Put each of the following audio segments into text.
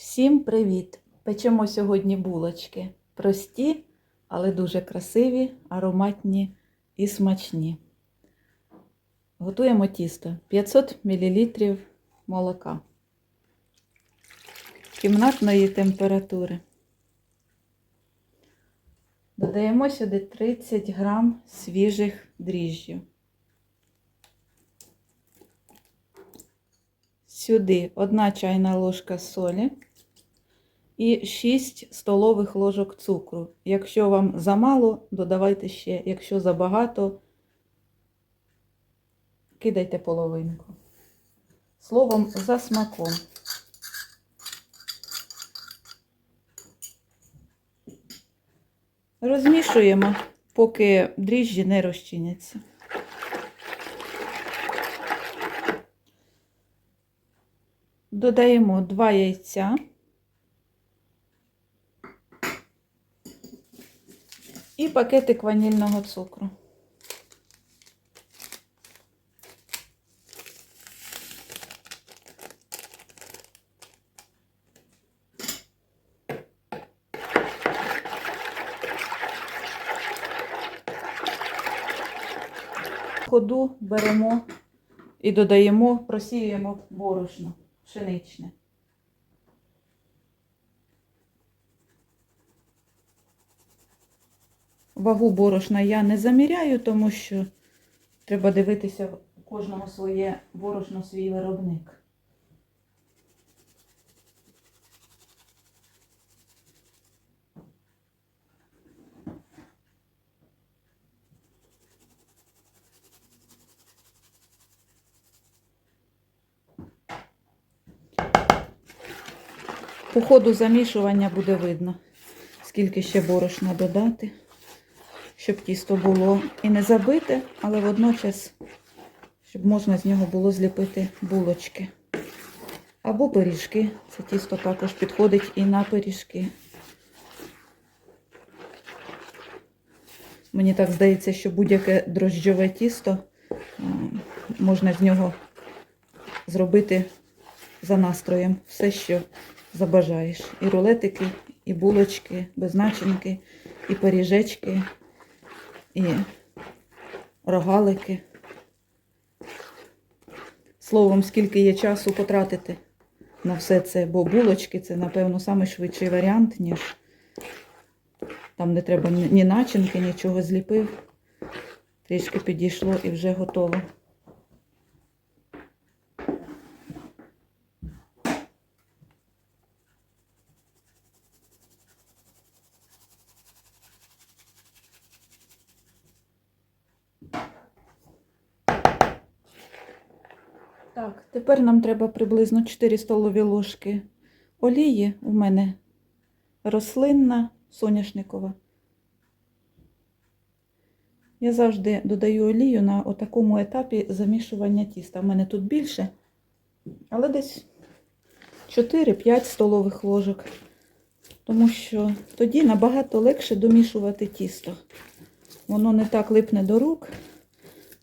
Всім привіт! Печемо сьогодні булочки. Прості, але дуже красиві, ароматні і смачні. Готуємо тісто 500 мл молока кімнатної температури. Додаємо сюди 30 грам свіжих дріжджів. Сюди 1 чайна ложка солі і 6 столових ложок цукру. Якщо вам замало, додавайте ще. Якщо забагато, кидайте половинку. Словом, за смаком. Розмішуємо, поки дріжджі не розчиняться. Додаємо 2 яйця. І пакетик ванільного цукру. Ходу беремо і додаємо, просіюємо борошно пшеничне. Вагу борошна я не заміряю, тому що треба дивитися у кожному своє борошно, свій виробник. По ходу замішування буде видно, скільки ще борошна додати, щоб тісто було і не забите, але водночас, щоб можна з нього було зліпити булочки. Або пиріжки. Це тісто також підходить і на пиріжки. Мені так здається, що будь-яке дрожджове тісто можна з нього зробити за настроєм все, що забажаєш. І рулетики, і булочки, без начинки, і пиріжечки, і рогалики. Словом, скільки є часу потратити на все це, бо булочки це, напевно, найшвидший варіант, ніж там не треба ні начинки, нічого зліпив. Трішки підійшло і вже готово. Так, тепер нам треба приблизно 4 столові ложки олії. У мене рослинна соняшникова. Я завжди додаю олію на такому етапі замішування тіста. У мене тут більше, але десь 4-5 столових ложок. Тому що тоді набагато легше домішувати тісто. Воно не так липне до рук.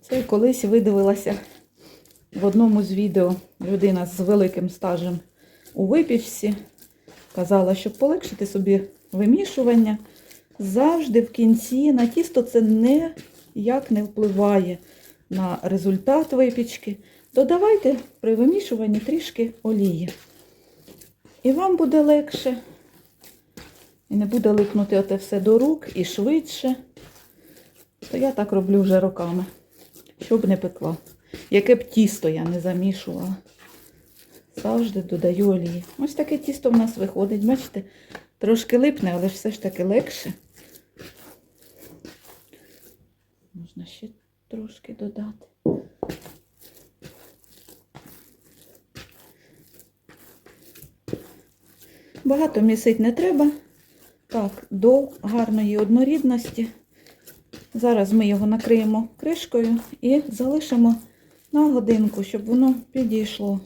Це колись видивилася в одному з відео людина з великим стажем у випічці казала, щоб полегшити собі вимішування, завжди в кінці на тісто це ніяк не впливає на результат випічки. Додавайте при вимішуванні трішки олії. І вам буде легше. І не буде липнути оте все до рук і швидше. То я так роблю вже роками, щоб не пекла. Яке б тісто я не замішувала. Завжди додаю олії. Ось таке тісто в нас виходить. Бачите, трошки липне, але ж все ж таки легше. Можна ще трошки додати. Багато місить не треба. Так, до гарної однорідності. Зараз ми його накриємо кришкою і залишимо на годинку, щоб воно підійшло.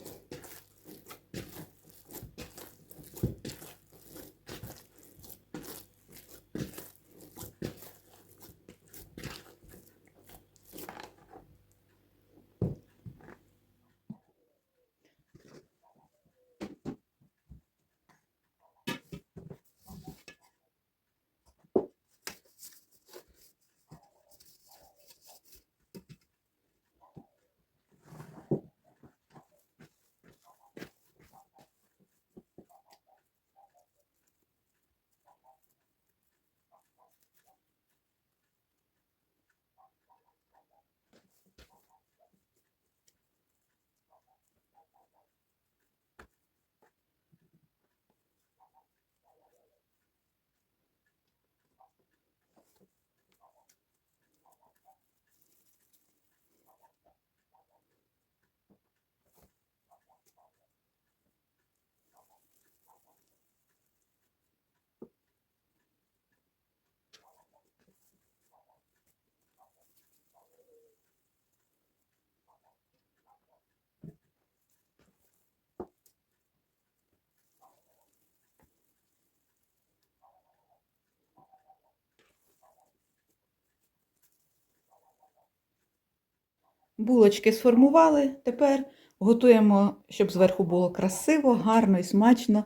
Булочки сформували. Тепер готуємо, щоб зверху було красиво, гарно і смачно.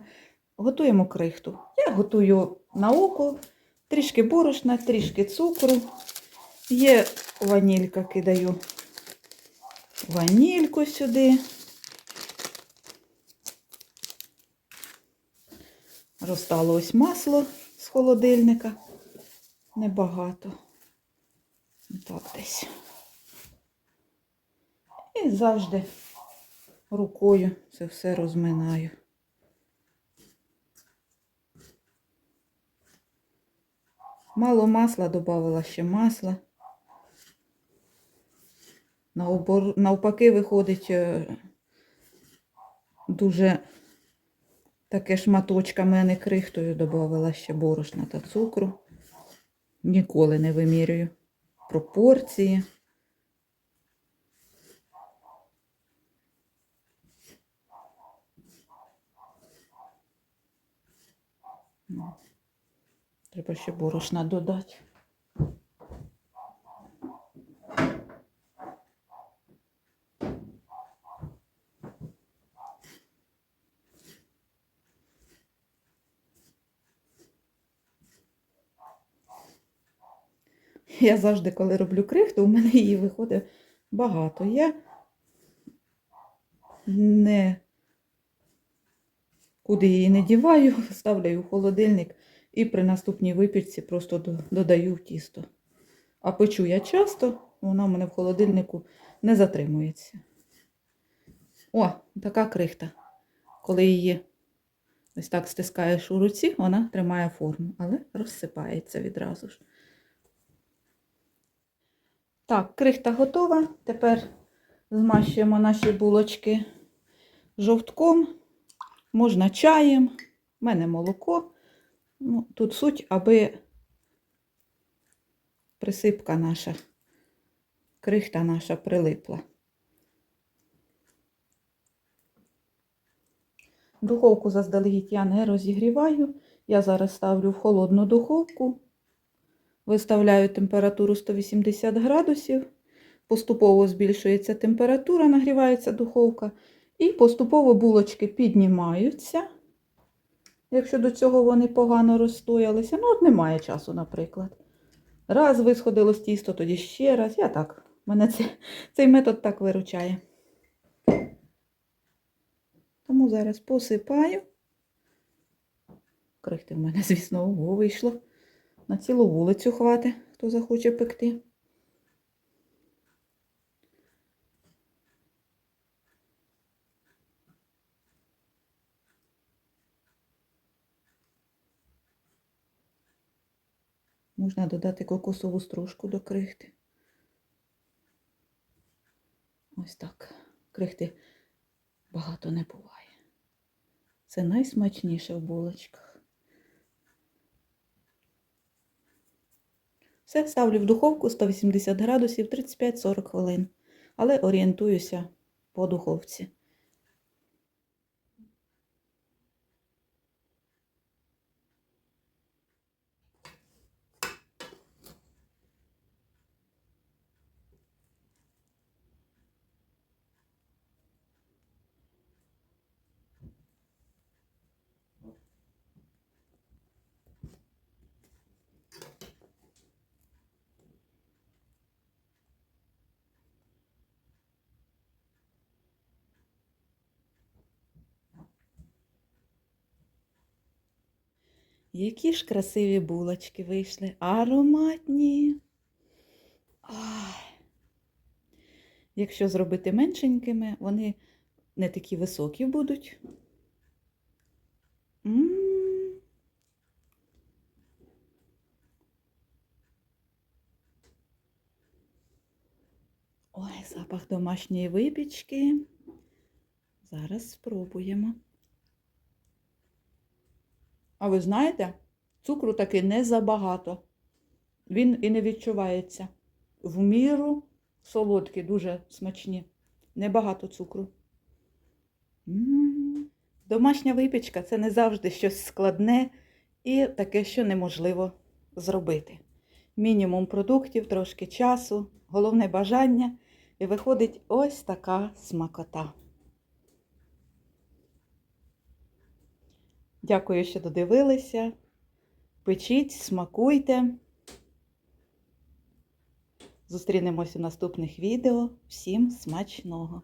Готуємо крихту. Я готую на око, трішки борошна, трішки цукру. Є ванілька, кидаю ванільку сюди. Розтало ось масло з холодильника. Небагато. Так десь. Завжди рукою це все розминаю. Мало масла, додавала ще масла. Навпаки, виходить е, дуже таке шматочками, а не крихтою додавала ще борошна та цукру. Ніколи не вимірюю пропорції. Ну, Треба ще борошна додати. Я завжди, коли роблю крихту, у мене її виходить багато. Я не куди її не діваю, ставлю в холодильник і при наступній випічці просто додаю в тісто. А печу я часто, вона в мене в холодильнику не затримується. О, така крихта. Коли її ось так стискаєш у руці, вона тримає форму, але розсипається відразу ж. Так, крихта готова. Тепер змащуємо наші булочки жовтком, можна чаєм, в мене молоко. Ну, тут суть, аби присипка наша, крихта наша прилипла. Духовку заздалегідь я не розігріваю. Я зараз ставлю в холодну духовку. Виставляю температуру 180 градусів. Поступово збільшується температура, нагрівається духовка. І поступово булочки піднімаються. Якщо до цього вони погано розстоялися. Ну, от немає часу, наприклад. Раз висходило з тісто, тоді ще раз. Я так. Мене це, цей метод так виручає. Тому зараз посипаю. Крихти в мене, звісно, вийшло. На цілу вулицю хватить, хто захоче пекти. Можна додати кокосову стружку до крихти. Ось так. Крихти багато не буває. Це найсмачніше в булочках. Все ставлю в духовку 180 градусів 35-40 хвилин, але орієнтуюся по духовці. Які ж красиві булочки вийшли, ароматні. Ай. Якщо зробити меншенькими, вони не такі високі будуть. М. Ой, запах домашньої випічки. Зараз спробуємо. А ви знаєте, цукру таки не забагато. Він і не відчувається. В міру солодкі, дуже смачні. Небагато цукру. М. Домашня випічка це не завжди щось складне і таке, що неможливо зробити. Мінімум продуктів, трошки часу, головне бажання І виходить ось така смакота. Дякую, що додивилися. Печіть, смакуйте. Зустрінемось у наступних відео. Всім смачного!